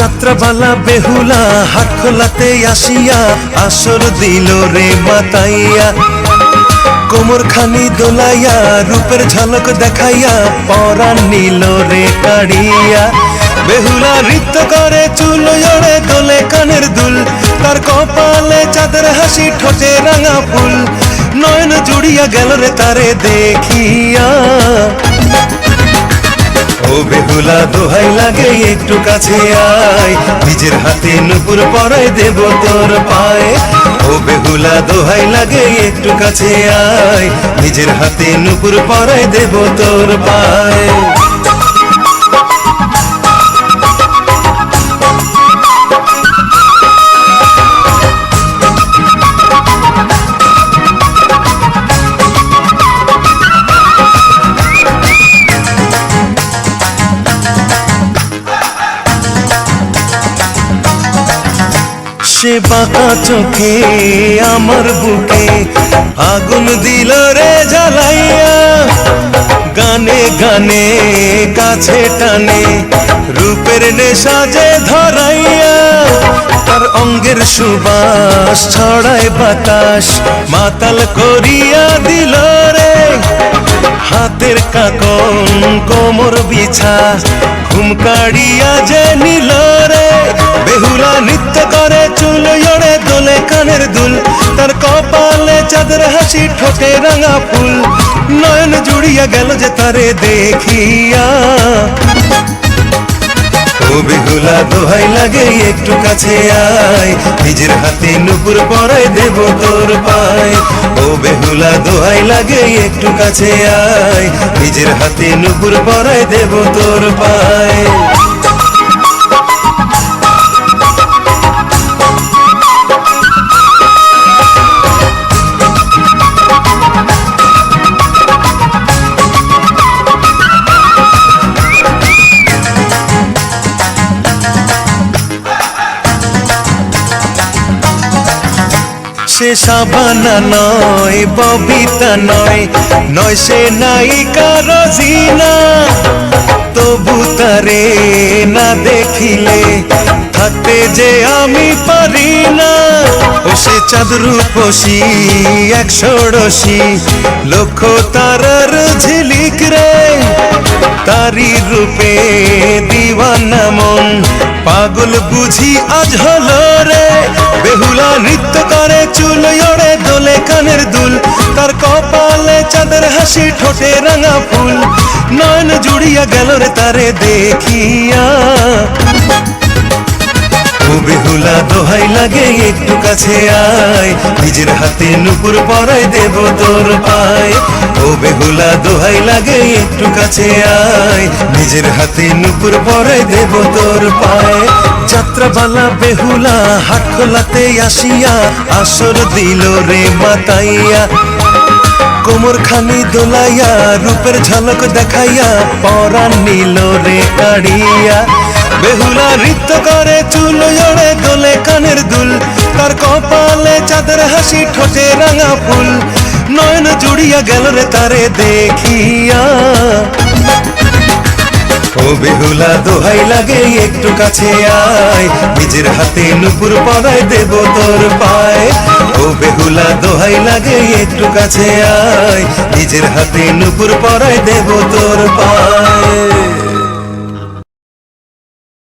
যাত্রাবালা বেহুলা হাট খোলাতে আসিয়া আসর দিল রে মাতাইয়া। কোমর খানি দোলাইয়া, রূপের ঝলক দেখাইয়া পরা নিল রে কাড়িয়া। বেহুলা নৃত্য করে, চুল জড়ে দোলে কানের দুল। তার কপালে চাঁদের হাসি, ঠোঁটে রাঙা ফুল। নয়ন জুড়িয়া গেল রে তারে দেখিয়া। ও বেহুলা, দোহাই লাগে, একটু কাছে আয়। নিজের হাতে নুপুর পরাই দেব তোর পায়ে। ও বেহুলা, দোহাই লাগে, একটু কাছে আয়। নিজের হাতে নুপুর পরাই দেব তোর পায়ে। সে বাঁকা চোখে, আমার বুকে। আগুন দিল রে জ্বালাইয়া, গানে গানে কাছে টানে। রূপের নেশা যে ধরাইয়া, তার অঙ্গের সুবাস ছড়ায় বাতাস। মাতাল করিয়া দিল রে, হাতের কাকন কোমর বিছা। ঘুম কাড়িয়া যে নিল রে দুল তার কপালে চাঁদের, হাসি, ঠোঁটে রাঙা ফুল। নয়ন জুড়িয়া গেল যে তারে দেখিয়া। বেহুলা দোহাই লাগে, একটু কাছে আয়। নিজের হাতে নুপুর পরাই দেব তোর পায়। ও বেহুলা দোহাই লাগে, একটু কাছে আয়। নিজের হাতে নুপুর পরাই দেব তোর পায়। সে সাবানা নয়, ববিতা নয় নয় সে নায়িকা রজিনা। তবু তারে না দেখিলে থাকতে যে আমি পারি না। ও সে চাঁদ রূপসী, এক ষোড়শী, লক্ষ তারার ঝিলিক রে। তারি রূপে দিওয়ানা মন, পাগল বুঝি আজ হলো রে। চুল ওড়ে দোলে কানের দুল। তার কপালে চাঁদের হাসি, ঠোঁটে রাঙা ফুল। নয়ন জুড়িয়া গেল রে তারে দেখিয়া। ও বেহুলা দোহাই লাগে, একটু কাছে আয়। নিজের হাতে নুপুর পরাই দেব তোর পায়। ও বেহুলা দোহাই লাগে, একটু কাছে আয়। নিজের হাতে নুপুর পরাই দেব তোর পায়। যাত্রাবালা বেহুলা হাট আসিয়া, আসর দিল রে মাতাইয়া। কোমর খানি দোলাইয়া, রূপের ঝলক দেখাইয়া, পরাণ নিল রে কাড়িয়া। বেহুলা নৃত্য করে, চুল জড়ে দোলে কানের দুল। তার কপালে চাঁদের হাসি ঠোঁটে রাঙা ফুল। নয়ন জুড়িয়া গেল রে তারে দেখিয়া। ও বেহুলা, দোহাই লাগে, একটু কাছে আয়। নিজের হাতে নুপুর পরাই দেব তোর পায়। ও বেহুলা, দোহাই লাগে, একটু কাছে আয়। নিজের হাতে নুপুর পরাই দেব তোর পায়।